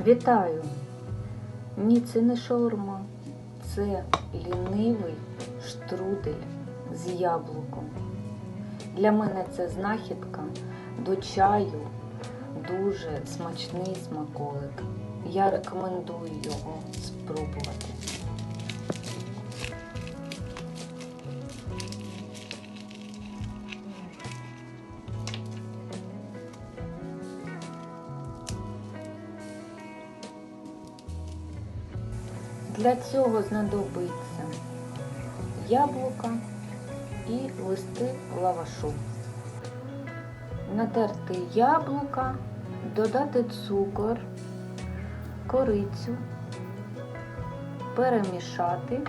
Вітаю! Ні, це не шаурма, це лінивий штрудель з яблуком. Для мене це знахідка до чаю, дуже смачний смаколик. Я рекомендую його спробувати. Для цього знадобиться яблука і листи лавашу. Натерти яблука, додати цукор, корицю, перемішати.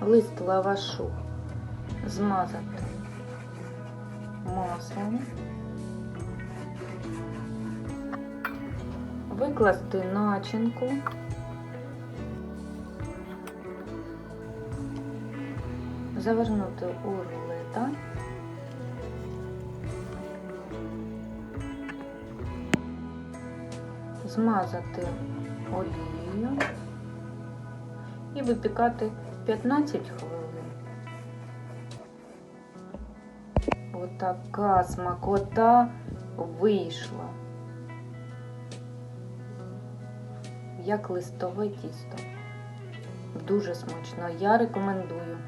Лист лавашу змазати маслом, викласти начинку, завернути у рулета, змазати олією. І випікати 15 хвилин. Отака смакота вийшла. Як листове тісто. Дуже смачно. Я рекомендую.